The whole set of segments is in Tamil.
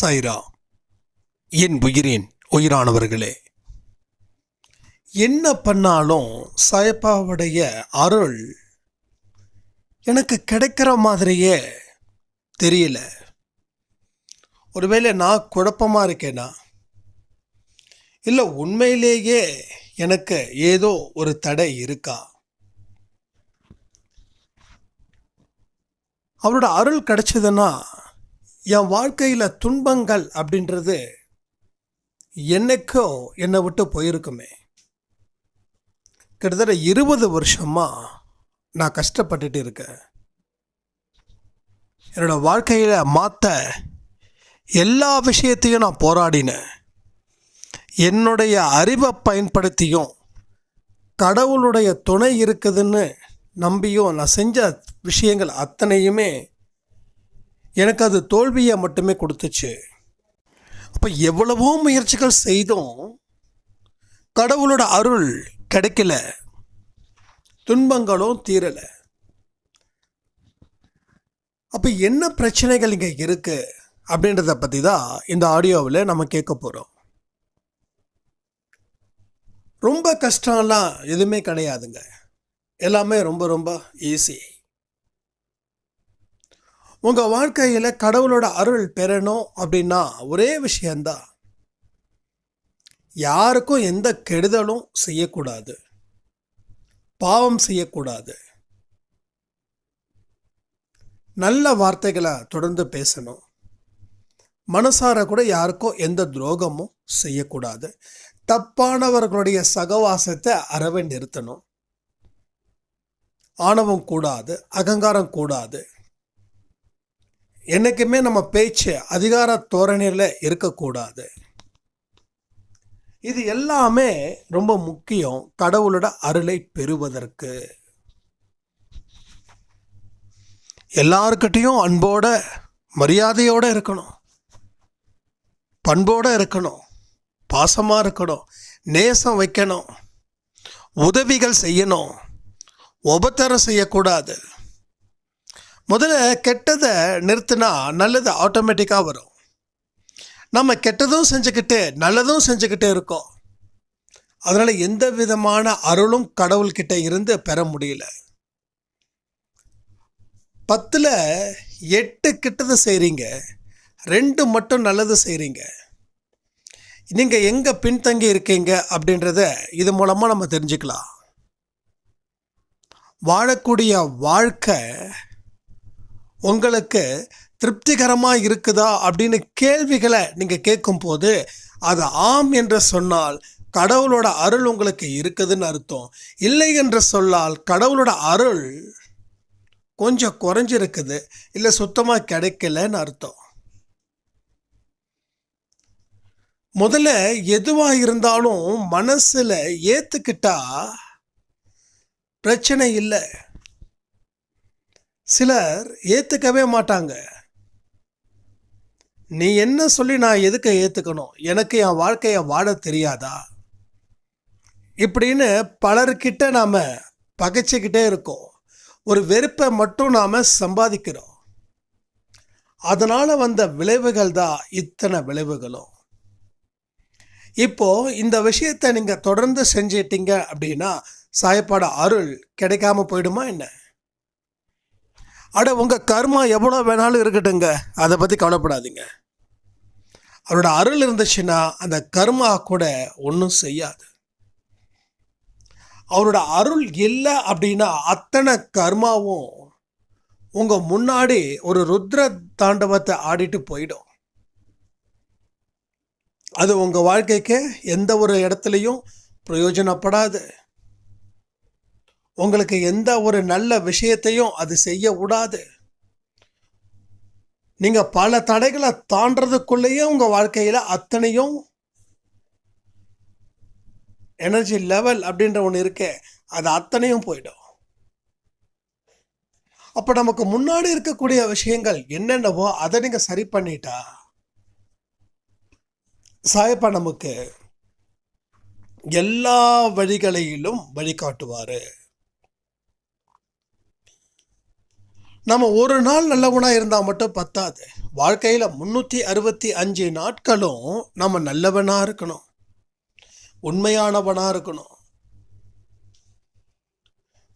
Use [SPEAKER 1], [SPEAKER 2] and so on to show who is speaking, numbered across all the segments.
[SPEAKER 1] சைரா. என் உயிரின் உயிரானவர்களே என்ன பண்ணாலும் சாயப்பாவுடைய அருள் எனக்கு கிடைக்கிற மாதிரியே தெரியல. ஒருவேளை நான் குழப்பமாக இருக்கேனா? இல்லை உண்மையிலேயே எனக்கு ஏதோ ஒரு தடை இருக்கா? அவரோட அருள் கிடைச்சதுன்னா என் வாழ்க்கையில் துன்பங்கள் அப்படின்றது என்னைக்கோ என்னை விட்டு போயிருக்குமே. கிட்டத்தட்ட இருபது வருஷமாக நான் கஷ்டப்பட்டுட்டு இருக்கேன். என்னோட வாழ்க்கையில் மாற்ற எல்லா விஷயத்தையும் நான் போராடினேன். என்னுடைய அறிவை பயன்படுத்தியும் கடவுளுடைய துணை இருக்குதுன்னு நம்பியும் நான் செஞ்ச விஷயங்கள் அத்தனையுமே எனக்கு அது தோல்வியை மட்டுமே கொடுத்துச்சு. அப்போ எவ்வளவோ முயற்சிகள் செய்தும் கடவுளோட அருள் கிடைக்கல. துன்பங்களும் தீரலை. அப்போ என்ன பிரச்சனைகள் இங்கே இருக்குது அப்படின்றத பற்றி தான் இந்த ஆடியோவில் நம்ம கேட்க போகிறோம் ரொம்ப கஷ்டம்லாம் எதுவுமே கிடையாதுங்க. எல்லாமே ரொம்ப ரொம்ப ஈஸி உங்கள் வாழ்க்கையில் கடவுளோட அருள் பெறணும் அப்படின்னா ஒரே விஷயந்தான் யாருக்கும் எந்த கெடுதலும் செய்யக்கூடாது. பாவம் செய்யக்கூடாது. நல்ல வார்த்தைகளை தொடர்ந்து பேசணும். மனசார கூட யாருக்கும் எந்த துரோகமும் செய்யக்கூடாது. தப்பானவர்களுடைய சகவாசத்தை அறவை நிறுத்தணும். ஆணவம் கூடாது அகங்காரம் கூடாது. என்றைக்குமே நம்ம பேச்சு அதிகார தோரணையில் இருக்கக்கூடாது. இது எல்லாமே ரொம்ப முக்கியம் கடவுளோட அருளை பெறுவதற்கு. எல்லாருக்கிட்டையும் அன்போட மரியாதையோடு இருக்கணும். பண்போடு இருக்கணும். பாசமாக இருக்கணும். நேசம் வைக்கணும். உதவிகள் செய்யணும். உபத்தரம் செய்யக்கூடாது. முதல்ல கெட்டதை நிறுத்தினா நல்லது ஆட்டோமேட்டிக்காக வரும். நம்ம கெட்டதும் செஞ்சுக்கிட்டு நல்லதும் செஞ்சுக்கிட்டு இருக்கோம். அதனால் எந்த விதமான அருளும் கடவுள்கிட்ட இருந்து பெற முடியல. பத்தில் எட்டு கிட்டது செய்கிறீங்க ரெண்டு மட்டும் நல்லது செய்கிறீங்க நீங்கள் எங்கே பின்தங்கி இருக்கீங்க அப்படின்றத இது மூலமாக நம்ம தெரிஞ்சுக்கலாம். வாழக்கூடிய வாழ்க்கை உங்களுக்கு திருப்திகரமாக இருக்குதா அப்படின்னு கேள்விகளை நீங்கள் கேட்கும்போது அது ஆம் என்று சொன்னால் கடவுளோட அருள் உங்களுக்கு இருக்குதுன்னு அர்த்தம். இல்லை என்று சொன்னால் கடவுளோட அருள் கொஞ்சம் குறைஞ்சிருக்குது இல்லை சுத்தமாக கிடைக்கலன்னு அர்த்தம். முதல்ல எதுவாக இருந்தாலும் மனசில் ஏற்றுக்கிட்டா பிரச்சனை இல்லை. சிலர் ஏற்றுக்கவே மாட்டாங்க. நீ என்ன சொல்லி நான் எதுக்கு ஏற்றுக்கணும் எனக்கு என் வாழ்க்கையை வாழ தெரியாதா? இப்படின்னு பலர்கிட்ட நாம் பகைச்சிக்கிட்டே இருக்கோம். ஒரு வெறுப்பை மட்டும் நாம் சம்பாதிக்கிறோம். அதனால் வந்த விளைவுகள் தான் இத்தனை விளைவுகளும். இப்போ இந்த விஷயத்தை நீங்கள் தொடர்ந்து செஞ்சிட்டீங்க அப்படின்னா சாயப்பாட அருள் கிடைக்காம போயிடுமா என்ன? அட உங்கள் கர்மா எவ்வளோ வேணாலும் இருக்கட்டுங்க அதை பற்றி கவலைப்படாதீங்க. அவரோட அருள் இருந்துச்சுன்னா அந்த கர்மா கூட ஒன்றும் செய்யாது. அவரோட அருள் இல்லை அப்படின்னா அத்தனை கர்மாவும் உங்கள் முன்னாடி ஒரு ருத்ர தாண்டவத்தை ஆடிட்டு போயிடும். அது உங்கள் வாழ்க்கைக்கு எந்த ஒரு இடத்துலையும் பிரயோஜனப்படாது. உங்களுக்கு எந்த ஒரு நல்ல விஷயத்தையும் அது செய்ய விடாது. நீங்கள் பல தடைகளை தாண்டதுக்குள்ளேயே உங்கள் வாழ்க்கையில் அத்தனையும் எனர்ஜி லெவல் அப்படின்ற ஒன்று இருக்கே அது அத்தனையும் போயிடும். அப்போ நமக்கு முன்னாடி இருக்கக்கூடிய விஷயங்கள் என்னென்னவோ அதை நீங்கள் சரி பண்ணிட்டா சாயப்பா நமக்கு எல்லா வழிகளிலும் வழிகாட்டுவார். நம்ம ஒரு நாள் நல்லவனாக இருந்தால் மட்டும் பத்தாது. வாழ்க்கையில் முந்நூற்றி அறுபத்தி அஞ்சு நாட்களும் நம்ம நல்லவனாக இருக்கணும். உண்மையானவனாக இருக்கணும்.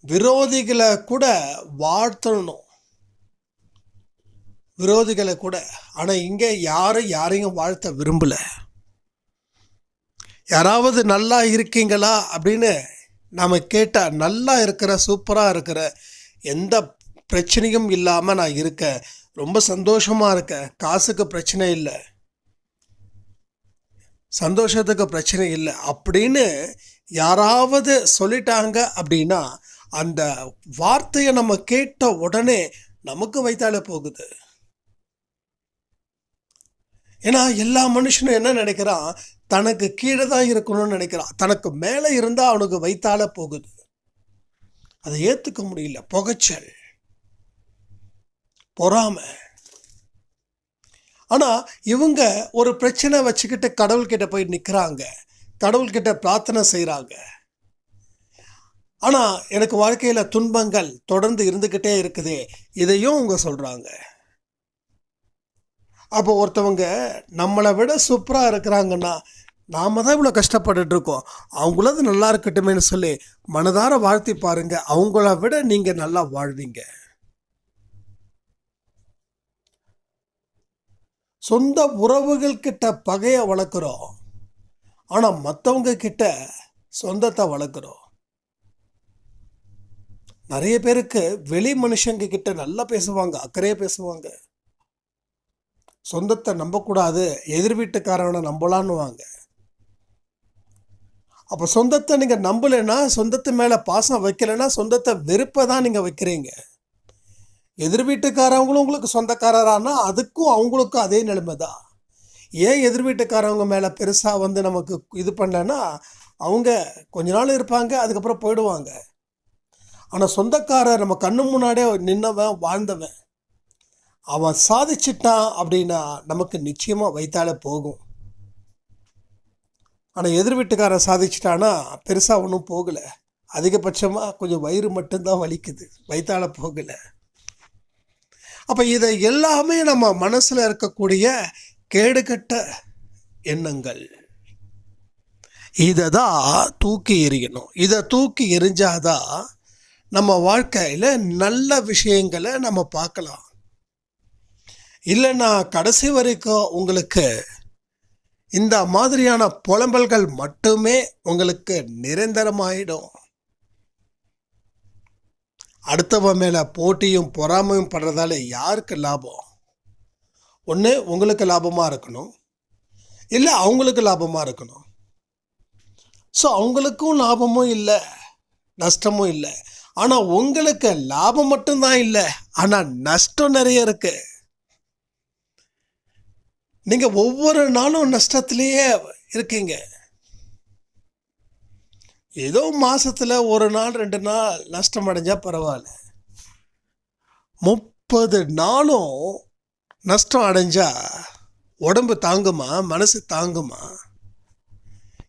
[SPEAKER 1] விரோதிகளை கூட வாழ்த்தணும். விரோதிகளை கூட. ஆனால் இங்கே யாரும் யாரையும் வாழ்த்த விரும்பலை. யாராவது நல்லா இருக்கீங்களா அப்படின்னு நாம் கேட்டால் நல்லா இருக்கிற சூப்பராக இருக்கிற எந்த பிரச்சனையும் இல்லாமல் நான் இருக்கேன் ரொம்ப சந்தோஷமாக இருக்கேன் காசுக்கு பிரச்சனை இல்லை. சந்தோஷத்துக்கு பிரச்சனை இல்லை. அப்படின்னு யாராவது சொல்லிட்டாங்க அப்படின்னா அந்த வார்த்தையை நம்ம கேட்ட உடனே நமக்கு வைத்தாலே போகுது. ஏன்னா எல்லா மனுஷனும் என்ன நினைக்கிறான்? தனக்கு கீழே தான் இருக்கணும்னு நினைக்கிறான். தனக்கு மேலே இருந்தால் அவனுக்கு வைத்தாலே போகுது. அதை ஏற்றுக்க முடியல. புகைச்சல். பொறாமை. ஆனால் இவங்க ஒரு பிரச்சனை வச்சுக்கிட்டு கடவுள்கிட்ட போய் நிற்கிறாங்க கடவுள்கிட்ட பிரார்த்தனை செய்கிறாங்க ஆனால் எனக்கு வாழ்க்கையில் துன்பங்கள் தொடர்ந்து இருந்துக்கிட்டே இருக்குதே. இதையும் அவங்க சொல்கிறாங்க அப்போ ஒருத்தவங்க நம்மளை விட சூப்பராக இருக்கிறாங்கன்னா நாம தான் இவ்வளோ கஷ்டப்பட்டுட்டு இருக்கோம். அவங்களது நல்லா இருக்கட்டுமேனு சொல்லி மனதார வாழ்த்தி பாருங்கள் அவங்கள விட நீங்கள் நல்லா வாழ்வீங்க. சொந்த உறவுகள் கிட்ட பகையை வளர்க்குறோம். ஆனால் மற்றவங்க கிட்ட சொந்தத்தை வளர்க்குறோம். நிறைய பேருக்கு வெளி மனுஷங்க கிட்ட நல்லா பேசுவாங்க அக்கறையாக பேசுவாங்க. சொந்தத்தை நம்பக்கூடாது எதிர் வீட்டுக்காரவனை நம்பலான்னுவாங்க. அப்போ சொந்தத்தை நீங்கள் நம்பலைன்னா சொந்தத்து மேலே பாசம் வைக்கலைன்னா சொந்தத்தை வெறுப்பை தான் நீங்கள் வைக்கிறீங்க. எதிர் வீட்டுக்காரவங்களும் உங்களுக்கு சொந்தக்காரரானா அதுக்கும் அவங்களுக்கும் அதே நிலைமை தான் ஏன் எதிர் வீட்டுக்காரவங்க மேலே பெருசாக வந்து நமக்கு இது பண்ணலன்னா அவங்க கொஞ்ச நாள் இருப்பாங்க அதுக்கப்புறம் போயிடுவாங்க. ஆனால் சொந்தக்காரர் நம்ம கண்ணு முன்னாடியே நின்னவன் வாழ்ந்தவன். அவன் சாதிச்சிட்டான் அப்படின்னா நமக்கு நிச்சயமாக வைத்தால போகும். ஆனால் எதிர் வீட்டுக்காரன் சாதிச்சிட்டான்னா பெருசாக ஒன்றும் போகலை. அதிகபட்சமாக கொஞ்சம் வயிறு மட்டும்தான் வலிக்குது. வைத்தால போகலை. அப்போ இதை எல்லாமே நம்ம மனசில் இருக்கக்கூடிய கேடுகட்ட எண்ணங்கள். இதை தான் தூக்கி எறியணும். இதை தூக்கி எரிஞ்சாதான் நம்ம வாழ்க்கையில் நல்ல விஷயங்களை நம்ம பார்க்கலாம். இல்லைன்னா கடைசி வரைக்கும் உங்களுக்கு இந்த மாதிரியான புலம்பல்கள் மட்டுமே உங்களுக்கு நிரந்தரமாயிடும். அடுத்தவன் மேலே போட்டியும் பொறாமையும் படுறதால யாருக்கு லாபம்? ஒன்று உங்களுக்கு லாபமாக இருக்கணும். இல்லை அவங்களுக்கு லாபமாக இருக்கணும். ஸோ அவங்களுக்கும் லாபமும் இல்லை நஷ்டமும் இல்லை. ஆனால் உங்களுக்கு லாபம் மட்டும்தான் இல்லை ஆனால் நஷ்டம் நிறைய இருக்கு. நீங்கள் ஒவ்வொரு நாளும் நஷ்டத்துலேயே இருக்கீங்க. ஏதோ மாதத்தில் ஒரு நாள் ரெண்டு நாள் நஷ்டம் அடைஞ்சால் பரவாயில்ல. முப்பது நாளும் நஷ்டம் அடைஞ்சா உடம்பு தாங்குமா? மனசு தாங்குமா?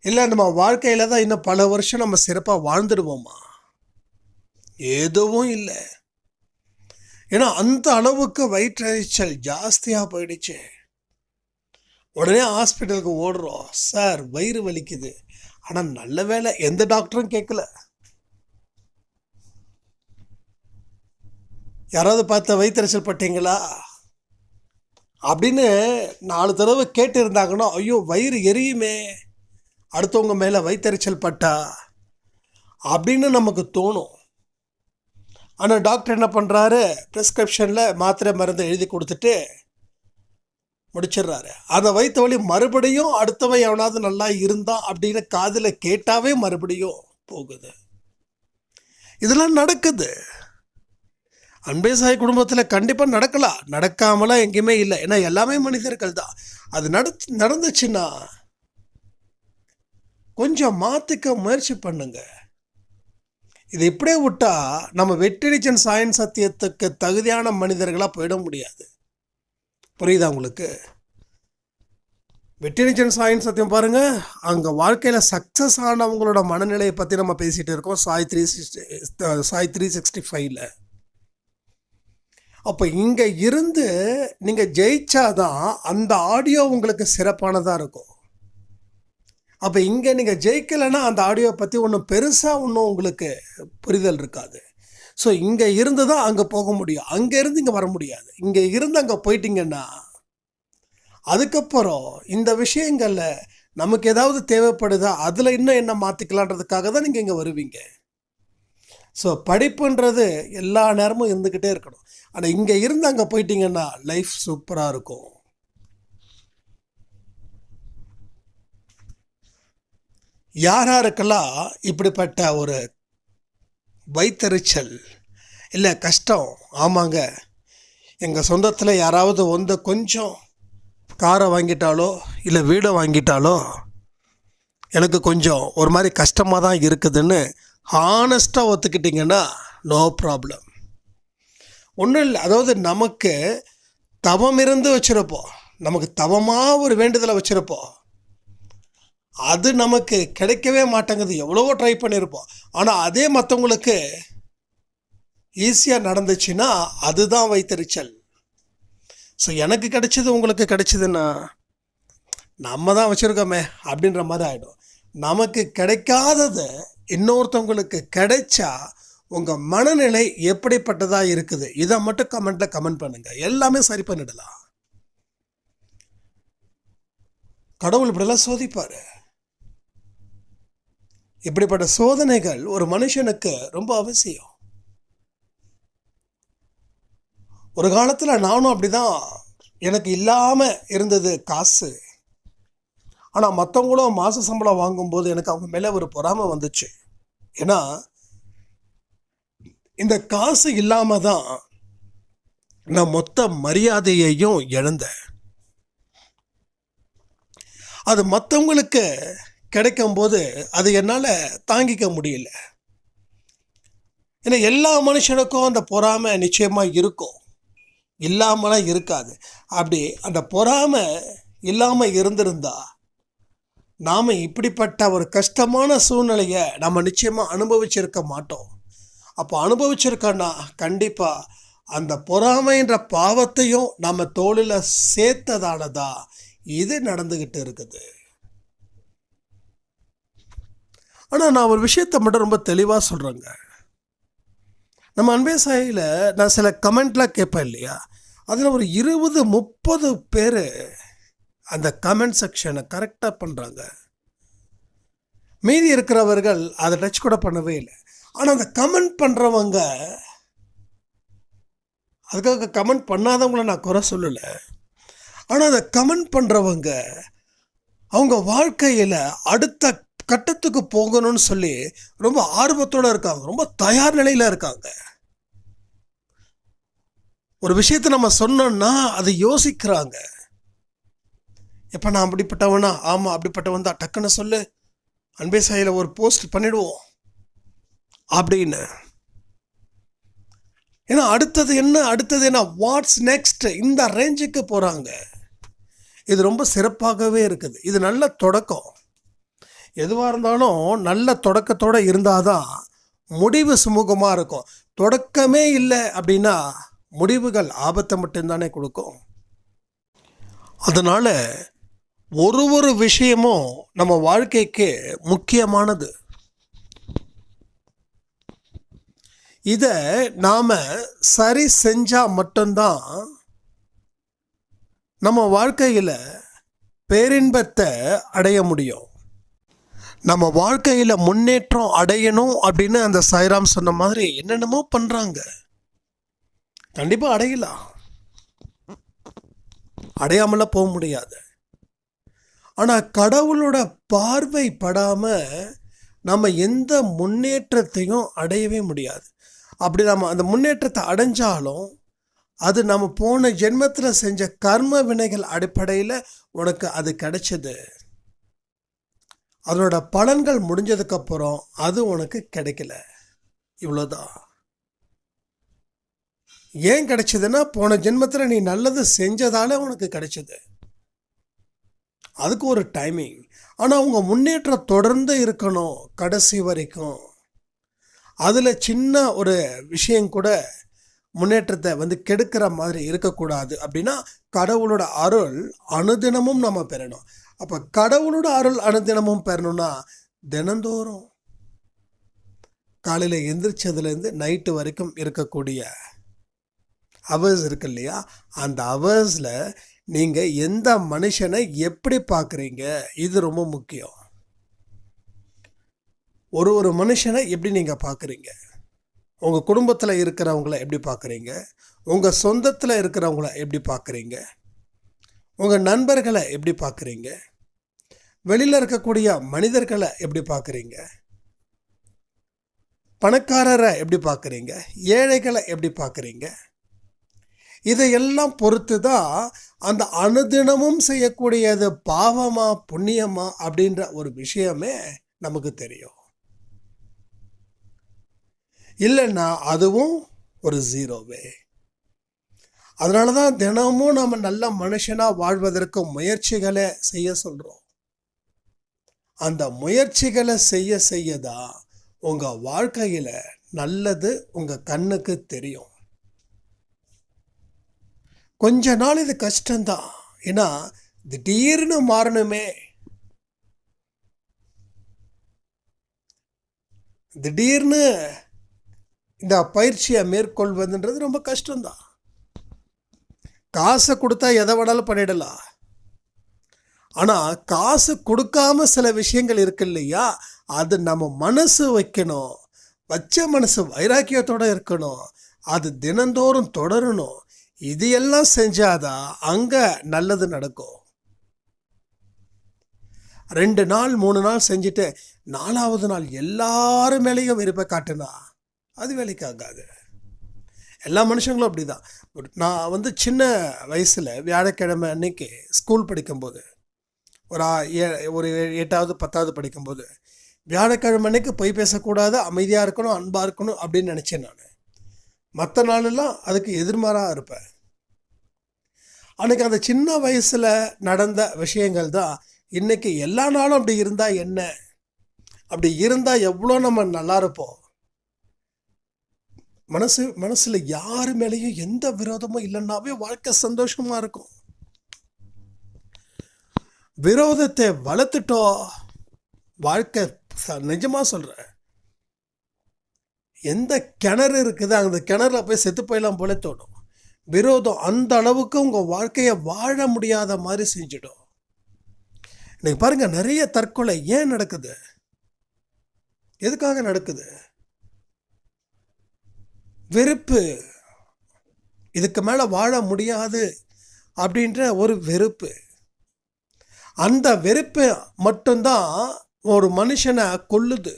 [SPEAKER 1] இல்லை நம்ம வாழ்க்கையில் தான் இன்னும் பல வருஷம் நம்ம சிறப்பாக வாழ்ந்துடுவோமா? எதுவும் இல்லை. ஏன்னா அந்த அளவுக்கு வயிற்றறிச்சல் ஜாஸ்தியாக போயிடுச்சு. உடனே ஹாஸ்பிட்டலுக்கு ஓடுறோம். சார் வயிறு வலிக்குது. ஆனால் நல்ல வேலை எந்த டாக்டரும் கேட்கல யாராவது பார்த்த வயிற்றுச்சல் பட்டீங்களா? அப்படின்னு நாலு தடவை கேட்டு இருந்தாங்கன்னா ஐயோ வயிறு எரியுமே. அடுத்தவங்க மேலே வயிற்றறிச்சல் பட்டா? அப்படின்னு நமக்கு தோணும். ஆனால் டாக்டர் என்ன பண்ணுறாரு ப்ரிஸ்கிரிப்ஷனில் மாத்திரை மருந்து எழுதி கொடுத்துட்டு முடிச்சிடுறாரு. அதை வைத்த வழி மறுபடியும் அடுத்தவன் எவனாவது நல்லா இருந்தான் அப்படின்னு காதில் கேட்டாவே மறுபடியும் போகுது. இதெல்லாம் நடக்குது. அன்பே சாய் குடும்பத்தில் கண்டிப்பாக நடக்கலாம். நடக்காமலாம் எங்கேயுமே இல்லை. ஏன்னா எல்லாமே மனிதர்கள் தான். அது நட நடந்துச்சுன்னா கொஞ்சம் மாற்றிக்க முயற்சி பண்ணுங்க. இது இப்படியே விட்டா நம்ம வெற்றிடிச்சன் சாயன் சத்தியத்துக்கு தகுதியான மனிதர்களாக போயிட முடியாது. புரியுதா உங்களுக்கு? வெற்றினிச்சன் சாயின் சத்தியம் பாருங்க. அங்கே வாழ்க்கையில் சக்ஸஸ் ஆனவங்களோட மனநிலையை பற்றி நம்ம பேசிகிட்டு இருக்கோம். Sai three sixty Sai three sixty ஃபைவ்ல அப்போ இங்கே இருந்து நீங்கள் ஜெயிச்சாதான் அந்த ஆடியோ உங்களுக்கு சிறப்பானதாக இருக்கும். அப்போ இங்கே நீங்கள் ஜெயிக்கலைன்னா அந்த ஆடியோவை பற்றி ஒன்றும் பெருசாக ஒன்றும் உங்களுக்கு புரிதல் இருக்காது. ஸோ இங்கே இருந்து தான் அங்கே போக முடியும். அங்கேருந்து இங்கே வர முடியாது. இங்கே இருந்து அங்கே போயிட்டீங்கன்னா அதுக்கப்புறம் இந்த விஷயங்களில் நமக்கு ஏதாவது தேவைப்படுதா? அதில் இன்னும் என்ன மாற்றிக்கலான்றதுக்காக தான் நீங்கள் இங்கே வருவீங்க. ஸோ படிப்புன்றது எல்லா நேரமும் இருந்துக்கிட்டே இருக்கணும். ஆனால் இங்கே இருந்து அங்கே போயிட்டீங்கன்னா லைஃப் சூப்பராக இருக்கும். யார் யாருக்கெல்லாம் இப்படிப்பட்ட ஒரு வைத்தறிச்சல். இல்லை கஷ்டம். ஆமாங்க. எங்கள் சொந்தத்தில் யாராவது வந்து கொஞ்சம் காரை வாங்கிட்டாலோ இல்லை வீடை வாங்கிட்டாலோ எனக்கு கொஞ்சம் ஒரு மாதிரி கஷ்டமாக தான் இருக்குதுன்னு ஹானஸ்ட்டாக ஒத்துக்கிட்டிங்கன்னா நோ ப்ராப்ளம் ஒன்றும் இல்லை. அதாவது நமக்கு தவம் இருந்து வச்சுருப்போம். நமக்கு தவமாக ஒரு வேண்டுதலை வச்சுருப்போம். அது நமக்கு கிடைக்கவே மாட்டேங்குது. எவ்வளவோ ட்ரை பண்ணியிருப்போம் ஆனால் அதே மற்றவங்களுக்கு ஈஸியாக நடந்துச்சுன்னா அதுதான் வைத்தறிச்சல். ஸோ எனக்கு கிடைச்சது உங்களுக்கு கிடைச்சதுன்னா நம்ம தான் வச்சுருக்கோமே அப்படின்ற மாதிரி ஆகிடும் நமக்கு கிடைக்காதது இன்னொருத்தவங்களுக்கு கிடைச்சா உங்கள் மனநிலை எப்படிப்பட்டதாக இருக்குது? இதை மட்டும் கமெண்ட்டில் கமெண்ட் பண்ணுங்கள் எல்லாமே சரி பண்ணிடலாம். கடவுள் இப்படிலாம் சோதிப்பார். இப்படிப்பட்ட சோதனைகள் ஒரு மனுஷனுக்கு ரொம்ப அவசியம். ஒரு காலத்தில் நானும் அப்படிதான். எனக்கு இல்லாமல் இருந்தது காசு. ஆனால் மற்றவங்களும் மாத சம்பளம் வாங்கும்போது எனக்கு அவங்க மேலே ஒரு பொறாமை வந்துச்சு. ஏன்னா இந்த காசு இல்லாமல் தான் நான் மொத்த மரியாதையையும் இழந்தேன். அது மற்றவங்களுக்கு கிடைக்கும்போது அது என்னால் தாங்கிக்க முடியல. ஏன்னா எல்லா மனுஷனுக்கும் அந்த பொறாமை நிச்சயமாக இருக்கும். இல்லாமலாம் இருக்காது. அப்படி அந்த பொறாமை இல்லாமல் இருந்திருந்தா நாம் இப்படிப்பட்ட ஒரு கஷ்டமான சூழ்நிலையை நம்ம நிச்சயமாக அனுபவிச்சிருக்க மாட்டோம். அப்போ அனுபவிச்சிருக்கோன்னா கண்டிப்பாக அந்த பொறாமைன்ற பாவத்தையும் நம்ம தோளில் சேர்த்ததால தான் இது நடந்துக்கிட்டு இருக்குது. ஆனால் நான் ஒரு விஷயத்தை மட்டும் ரொம்ப தெளிவாக சொல்கிறேங்க நம்ம அன்பே சாயில் நான் சில கமெண்ட்லாம் கேட்பேன் இல்லையா? அதில் ஒரு இருபது முப்பது பேர் அந்த கமெண்ட் செக்ஷனை கரெக்டாக பண்ணுறாங்க மீதி இருக்கிறவர்கள் அதை டச் கூட பண்ணவே இல்லை. ஆனால் அந்த கமெண்ட் பண்ணுறவங்க அதுக்காக கமெண்ட் பண்ணாதவங்கள நான் குறை சொல்லலை. ஆனால் அதை கமெண்ட் பண்ணுறவங்க அவங்க வாழ்க்கையில் அடுத்த கட்டத்துக்கு போகணும்னு சொல்லி ரொம்ப ஆர்வத்தோடு இருக்காங்க. ரொம்ப தயார் நிலையில் இருக்காங்க. ஒரு விஷயத்தை நம்ம சொன்னோம்னா அதை யோசிக்கிறாங்க. எப்போ நான் அப்படிப்பட்டவனா? ஆமாம் அப்படிப்பட்டவன் தான். டக்குன்னு சொல்லு. அன்பே சாயில் ஒரு போஸ்ட் பண்ணிடுவோம். அப்படின்னு. ஏன்னா அடுத்தது என்ன? அடுத்தது என்ன? வாட்ஸ் நெக்ஸ்ட் இந்த ரேஞ்சுக்கு போகிறாங்க இது ரொம்ப சிறப்பாகவே இருக்குது. இது நல்ல தொடக்கம். எதுவாக இருந்தாலும் நல்ல தொடக்கத்தோடு இருந்தால் தான் முடிவு சுமூகமாக இருக்கும். தொடக்கமே இல்லை அப்படின்னா முடிவுகள் ஆபத்தை மட்டும்தானே கொடுக்கும். அதனால் ஒரு ஒரு விஷயமும் நம்ம வாழ்க்கைக்கு முக்கியமானது. இதை நாம் சரி செஞ்சால் மட்டும்தான் நம்ம வாழ்க்கையில் பேரின்பத்தை அடைய முடியும். நம்ம வாழ்க்கையில் முன்னேற்றம் அடையணும் அப்படின்னு அந்த சாய்ராம் சொன்ன மாதிரி என்னென்னமோ பண்ணுறாங்க கண்டிப்பாக அடையலாம். அடையாமலாம் போக முடியாது. ஆனால் கடவுளோட பார்வை படாமல் நம்ம எந்த முன்னேற்றத்தையும் அடையவே முடியாது. அப்படி நம்ம அந்த முன்னேற்றத்தை அடைஞ்சாலும் அது நம்ம போன ஜென்மத்தில் செஞ்ச கர்ம வினைகள் அடிப்படையில் உனக்கு அது கிடைச்சது. அதனோட பலன்கள் முடிஞ்சதுக்கப்புறம் அது உனக்கு கிடைக்கல. இவ்வளோதான் ஏன் கிடைச்சதுன்னா போன ஜென்மத்தில் நீ நல்லது செஞ்சதால உனக்கு கிடைச்சது. அதுக்கு ஒரு டைமிங் ஆனால் உங்கள் முன்னேற்றம் தொடர்ந்து இருக்கணும் கடைசி வரைக்கும். அதில் சின்ன ஒரு விஷயம் கூட முன்னேற்றத்தை வந்து கெடுக்கிற மாதிரி இருக்கக்கூடாது. அப்படின்னா கடவுளோட அருள் அனுதினமும் நம்ம பெறணும். அப்போ கடவுளோட அருள் அனுதினமும் பெறணும்னா தினந்தோறும் காலையில் எந்திரிச்சதுலேருந்து நைட்டு வரைக்கும் இருக்கக்கூடிய அவர்ஸ் இருக்கு இல்லையா? அந்த அவர்ஸில் நீங்கள் எந்த மனுஷனை எப்படி பார்க்குறீங்க? இது ரொம்ப முக்கியம். ஒரு ஒரு மனுஷனை எப்படி நீங்கள் பார்க்குறீங்க? உங்கள் குடும்பத்தில் இருக்கிறவங்கள எப்படி பார்க்குறீங்க? உங்கள் சொந்தத்தில் இருக்கிறவங்கள எப்படி பார்க்குறீங்க? உங்கள் நண்பர்களை எப்படி பார்க்குறீங்க வெளியில் இருக்கக்கூடிய மனிதர்களை எப்படி பார்க்குறீங்க பணக்காரரை எப்படி பார்க்குறீங்க ஏழைகளை எப்படி பார்க்குறீங்க இதையெல்லாம் பொறுத்து தான் அந்த அனுதினமும் செய்யக்கூடியது பாவமா புண்ணியமா அப்படின்ற ஒரு விஷயமே நமக்கு தெரியும். இல்லைன்னா அதுவும் ஒரு ஜீரோவே அதனால தான் தினமும் நம்ம நல்ல மனுஷனாக வாழ்வதற்கு முயற்சிகளை செய்ய சொல்கிறோம் அந்த முயற்சிகளை செய்ய செய்ய தான் உங்கள் வாழ்க்கையில் நல்லது உங்கள் கண்ணுக்கு தெரியும். கொஞ்ச நாள் இது கஷ்டம்தான். ஏன்னா திடீர்னு மாறணுமே. திடீர்னு இந்த பயிற்சியை மேற்கொள்வதுன்றது ரொம்ப கஷ்டம்தான். காசை கொடுத்தா எதை வேணாலும் பண்ணிடலாம். ஆனால் காசு கொடுக்காம சில விஷயங்கள் இருக்கு இல்லையா? அது நம்ம மனசு வைக்கணும். வச்ச மனசு வைராக்கியத்தோடு இருக்கணும். அது தினந்தோறும் தொடரணும். இது எல்லாம் செஞ்சாதான் அங்கே நல்லது நடக்கும். ரெண்டு நாள் மூணு நாள் செஞ்சுட்டு நாலாவது நாள் எல்லாரும் மேலேயும் விருப்ப காட்டுனா அது வேலைக்கு ஆகாது. எல்லா மனுஷங்களும் அப்படி தான் நான் வந்து சின்ன வயசில் வியாழக்கிழமை அன்னைக்கு ஸ்கூல் படிக்கும்போது ஒரு ஏ- ஒரு எட்டாவது பத்தாவது படிக்கும்போது வியாழக்கிழமை அன்னைக்கு பொய் பேசக்கூடாது அமைதியாக இருக்கணும் அன்பாக இருக்கணும் அப்படின்னு நினச்சேன் நான். மற்ற நாளெல்லாம் அதுக்கு எதிர்மாறாக இருப்பேன். அன்னைக்கு அந்த சின்ன வயசில் நடந்த விஷயங்கள் தான் இன்றைக்கி எல்லா நாளும் அப்படி இருந்தால் என்ன? அப்படி இருந்தால் எவ்வளோ நம்ம நல்லா இருப்போம்? மனசு மனசில் யாரு மேலேயும் எந்த விரோதமும் இல்லைன்னாவே வாழ்க்கை சந்தோஷமாக இருக்கும். விரோதத்தை வளர்த்துட்டோம் வாழ்க்கை நிஜமாக நிஜமா சொல்கிறேன் எந்த கிணறு இருக்குது அந்த கிணறுல போய் செத்து போயிடலாம் போல தோணும். விரோதம் அந்த அளவுக்கு உங்கள் வாழ்க்கையை வாழ முடியாத மாதிரி செஞ்சிடும். இன்னைக்கு பாருங்கள் நிறைய தற்கொலை ஏன் நடக்குது? எதுக்காக நடக்குது? வெறுப்பு. இதுக்கு மேலே வாழ முடியாது அப்படின்ற ஒரு வெறுப்பு. அந்த வெறுப்பு மட்டும்தான் ஒரு மனுஷனை கொல்லுது.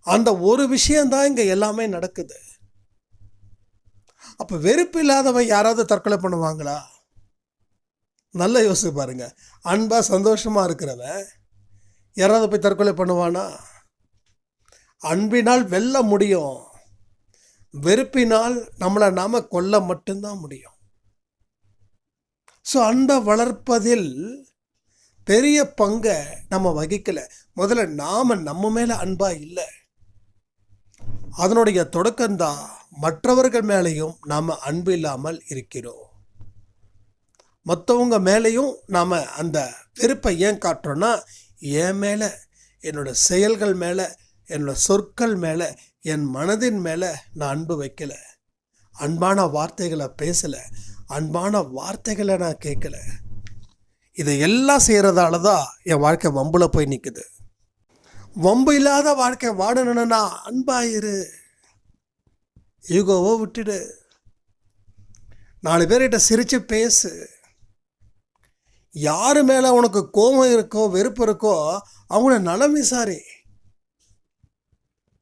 [SPEAKER 1] அந்த ஒரு விஷயந்தான் இங்கே எல்லாமே நடக்குது. அப்போ வெறுப்பு இல்லாதவன் யாராவது தற்கொலை பண்ணுவாங்களா? நல்ல யோசிச்சு பாருங்க. அன்பாக சந்தோஷமாக இருக்கிறவன் யாராவது போய் தற்கொலை பண்ணுவானா? அன்பினால் வெல்ல முடியும். வெறுப்பினால் நம்மளை நாம் கொல்ல மட்டும்தான் முடியும். ஸோ அன்பை வளர்ப்பதில் பெரிய பங்கை நம்ம வகிக்கலை. முதல்ல நாம் நம்ம மேலே அன்பாக இல்லை. அதனுடைய தொடக்கம்தான் மற்றவர்கள் மேலேயும் நாம் அன்பு இல்லாமல் இருக்கிறோம். மற்றவங்க மேலேயும் நாம் அந்த வெறுப்பை ஏன் காட்டுறோன்னா என் மேலே என்னோடய செயல்கள் மேலே என்னோட சொற்கள் மேலே என் மனதின் மேலே நான் அன்பு வைக்கல. அன்பான வார்த்தைகளை பேசலை. அன்பான வார்த்தைகளை நான் கேட்கல இதை எல்லாம் செய்கிறதால தான் என் வாழ்க்கை வம்பில் போய் நிற்குது வம்பு இல்லாத வாழ்க்கை வாழணும்னா அன்பாயிரு. யூகோவோ விட்டுடு. நாலு பேர்கிட்ட சிரித்து பேசு. யார் மேலே உனக்கு கோபம் இருக்கோ வெறுப்பு இருக்கோ அவங்கள நலம் விசாரி.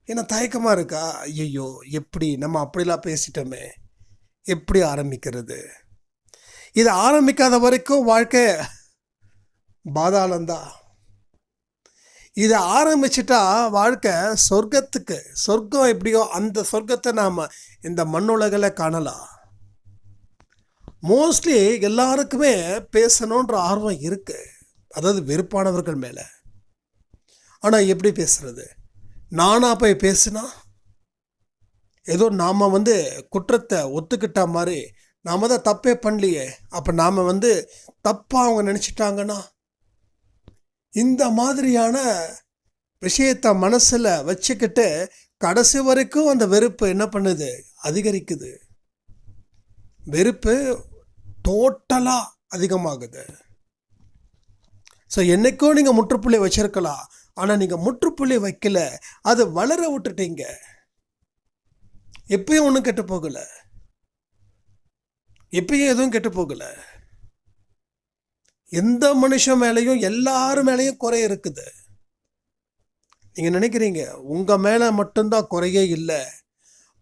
[SPEAKER 1] என்ன தயக்கமாக இருக்கா? ஐயோ எப்படி நம்ம அப்படிலாம் பேசிட்டோமே. எப்படி ஆரம்பிக்கிறது? இதை ஆரம்பிக்காத வரைக்கும் வாழ்க்கை பாதாளந்தான் இதை ஆரம்பிச்சிட்டா வாழ்க்கை சொர்க்கத்துக்கு சொர்க்கம் எப்படியோ அந்த சொர்க்கத்தை நாம் இந்த மண்ணுலகில் காணலாம். மோஸ்ட்லி எல்லாருக்குமே பேசணுன்ற ஆர்வம் இருக்குது அதாவது வெறுப்பானவர்கள் மேலே. ஆனால் எப்படி பேசுறது? நானாக போய் பேசுனா? ஏதோ நாம் வந்து குற்றத்தை ஒத்துக்கிட்ட மாதிரி நாம் தான் தப்பே பண்ணலையே. அப்போ நாம் வந்து தப்பாக அவங்க நினச்சிட்டாங்கன்னா? இந்த மாதிரியான விஷயத்தை மனசில் வச்சுக்கிட்டு கடைசி வரைக்கும் அந்த வெறுப்பு என்ன பண்ணுது? அதிகரிக்குது. வெறுப்பு டோட்டலாக அதிகமாகுது. ஸோ என்றைக்கோ நீங்கள் முற்றுப்புள்ளி வச்சிருக்கலாம். ஆனால் நீங்கள் முற்றுப்புள்ளி வைக்கல அதை வளர விட்டுட்டீங்க. எப்பயும் ஒன்றும் கெட்டு போகலை. எப்பயும் எதுவும் கெட்டு போகலை. எந்த மனுஷன் மேலேயும் எல்லாரும் மேலேயும் குறை இருக்குது. நீங்கள் நினைக்கிறீங்க உங்கள் மேலே மட்டும்தான் குறையே இல்லை.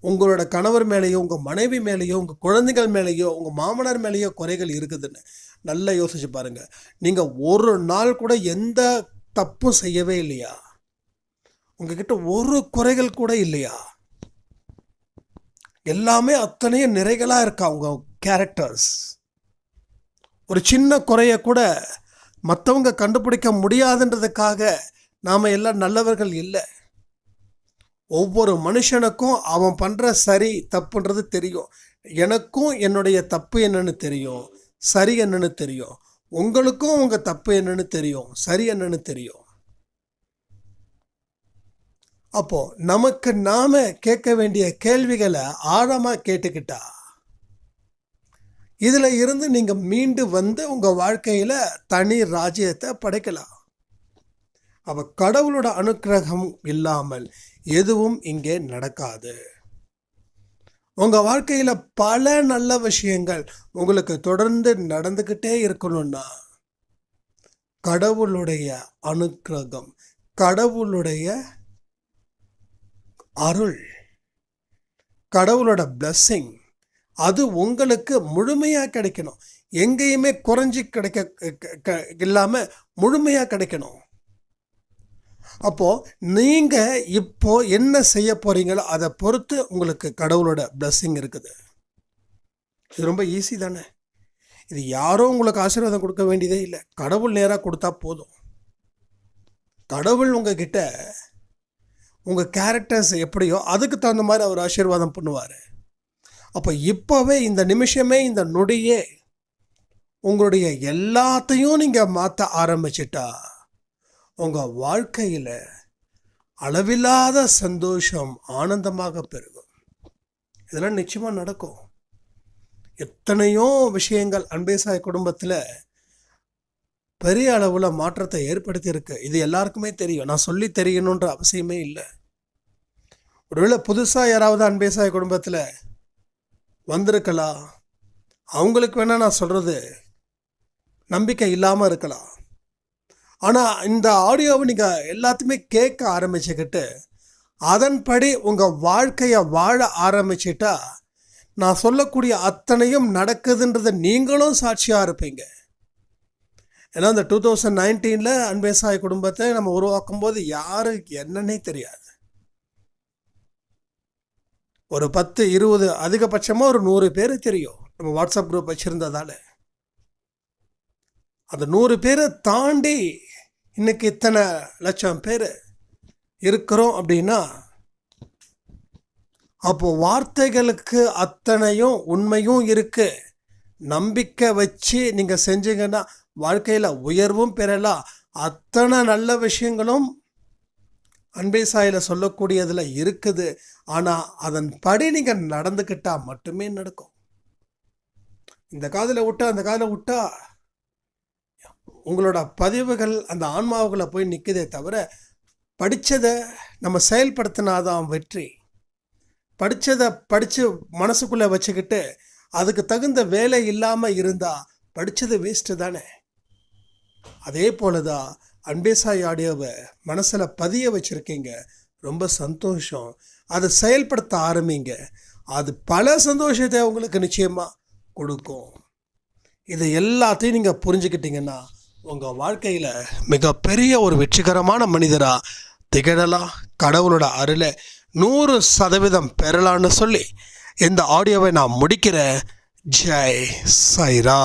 [SPEAKER 1] உங்களோட கணவர் மேலேயோ உங்கள் மனைவி மேலேயோ உங்கள் குழந்தைகள் மேலேயோ உங்கள் மாமனார் மேலேயோ குறைகள் இருக்குதுன்னு நல்லா யோசிச்சு பாருங்கள் நீங்கள் ஒரு நாள் கூட எந்த தப்பும் செய்யவே இல்லையா? உங்ககிட்ட ஒரு குறைகள் கூட இல்லையா? எல்லாமே அத்தனையும் நிறைகளாக இருக்கா உங்க கேரக்டர்ஸ் ஒரு சின்ன குறைய கூட மற்றவங்க கண்டுபிடிக்க முடியாதுன்றதுக்காக நாம் எல்லாம் நல்லவர்கள் இல்லை. ஒவ்வொரு மனுஷனுக்கும் அவன் பண்ணுற சரி தப்புன்றது தெரியும். எனக்கும் என்னுடைய தப்பு என்னன்னு தெரியும். சரி என்னன்னு தெரியும். உங்களுக்கும் உங்கள் தப்பு என்னன்னு தெரியும் சரி என்னன்னு தெரியும். அப்போ நமக்கு நாம கேட்க வேண்டிய கேள்விகளை ஆழமாக கேட்டுக்கிட்டா இதில் இருந்து நீங்கள் மீண்டு வந்து உங்கள் வாழ்க்கையில் தனி ராஜ்யத்தை படைக்கலாம். அப்போ கடவுளோட அனுக்கிரகம் இல்லாமல் எதுவும் இங்கே நடக்காது. உங்கள் வாழ்க்கையில் பல நல்ல விஷயங்கள் உங்களுக்கு தொடர்ந்து நடந்துக்கிட்டே இருக்கணும்னா கடவுளுடைய அனுக்கிரகம் கடவுளுடைய அருள் கடவுளோட பிளஸ்ஸிங் அது உங்களுக்கு முழுமையாக கிடைக்கணும். எங்கேயுமே குறைஞ்சி கிடைக்க இல்லாமல் முழுமையாக கிடைக்கணும். அப்போது நீங்கள் இப்போ என்ன செய்ய போகிறீங்களோ அதை பொறுத்து உங்களுக்கு கடவுளோட பிளஸ்ஸிங் இருக்குது. இது ரொம்ப ஈஸி தானே? இது யாரும் உங்களுக்கு ஆசீர்வாதம் கொடுக்க வேண்டியதே இல்லை. கடவுள் நேராக கொடுத்தா போதும். கடவுள் உங்ககிட்ட உங்கள் கேரக்டர்ஸ் எப்படியோ அதுக்கு தகுந்த மாதிரி அவர் ஆசீர்வாதம் பண்ணுவார். அப்போ இப்போவே இந்த நிமிஷமே இந்த நொடியே உங்களுடைய எல்லாத்தையும் நீங்கள் மாற்ற ஆரம்பிச்சிட்டா உங்கள் வாழ்க்கையில் அளவில்லாத சந்தோஷம் ஆனந்தமாக பெருகும். இதெல்லாம் நிச்சயமாக நடக்கும். எத்தனையோ விஷயங்கள் அன்பேசாய் குடும்பத்தில் பெரிய அளவில் மாற்றத்தை ஏற்படுத்தியிருக்கு. இது எல்லாருக்குமே தெரியும். நான் சொல்லி தெரியணுன்ற அவசியமே இல்லை. ஒருவேளை புதுசாக யாராவது அன்பேசாய் குடும்பத்தில் வந்திருக்கலாம். அவங்களுக்கு வேணால் நான் சொல்கிறது நம்பிக்கை இல்லாமல் இருக்கலாம். ஆனால் இந்த ஆடியோவை நீங்கள் எல்லாத்தையுமே கேட்க ஆரம்பிச்சுக்கிட்டு அதன்படி உங்கள் வாழ்க்கையை வாழ ஆரம்பிச்சிட்டா நான் சொல்லக்கூடிய அத்தனையும் நடக்குதுன்றதை நீங்களும் சாட்சியாக இருப்பீங்க. ஏன்னா இந்த டூ தௌசண்ட் நைன்டீனில் அன்பேசாய் குடும்பத்தை நம்ம உருவாக்கும் போது யாருக்கு என்னன்னே தெரியாது. ஒரு பத்து இருபது அதிகபட்சமாக ஒரு நூறு பேர் தெரியும் நம்ம வாட்ஸ்அப் குரூப் வச்சுருந்ததால். அந்த நூறு பேரை தாண்டி இன்னைக்கு இத்தனை லட்சம் பேர் இருக்கிறோம் அப்படின்னா அப்போது வார்த்தைகளுக்கு அத்தனையும் உண்மையும் இருக்குது நம்பிக்கை வச்சு நீங்கள் செஞ்சீங்கன்னா வாழ்க்கையில் உயர்வும் பெறலாம் அத்தனை நல்ல விஷயங்களும் அன்பே சாயில் சொல்லக்கூடியதில் இருக்குது. ஆனால் அதன்படி நீங்கள் நடந்துக்கிட்டால் மட்டுமே நடக்கும். இந்த காதில் விட்டா அந்த காதில் விட்டா உங்களோட பதிவுகள் அந்த ஆன்மாவுகளை போய் நிற்குதே தவிர படித்ததை நம்ம செயல்படுத்தினாதான் வெற்றி. படித்ததை படித்து மனசுக்குள்ளே வச்சுக்கிட்டு அதுக்கு தகுந்த வேலை இல்லாமல் இருந்தால் படித்தது வேஸ்ட்டு தானே. அதே போல தான் அன்பேசாய் ஆடியோவை மனசில் பதிய வச்சுருக்கீங்க. ரொம்ப சந்தோஷம். அதை செயல்படுத்த ஆரம்பிங்க. அது பல சந்தோஷத்தை உங்களுக்கு நிச்சயமாக கொடுக்கும். இதை எல்லாத்தையும் நீங்கள் புரிஞ்சுக்கிட்டீங்கன்னா உங்கள் வாழ்க்கையில் மிகப்பெரிய ஒரு வெற்றிகரமான மனிதராக திகழலாம் கடவுளோட அருளை நூறு சதவீதம் பெறலான்னு சொல்லி இந்த ஆடியோவை நான் முடிக்கிறேன். ஜெய் சைரா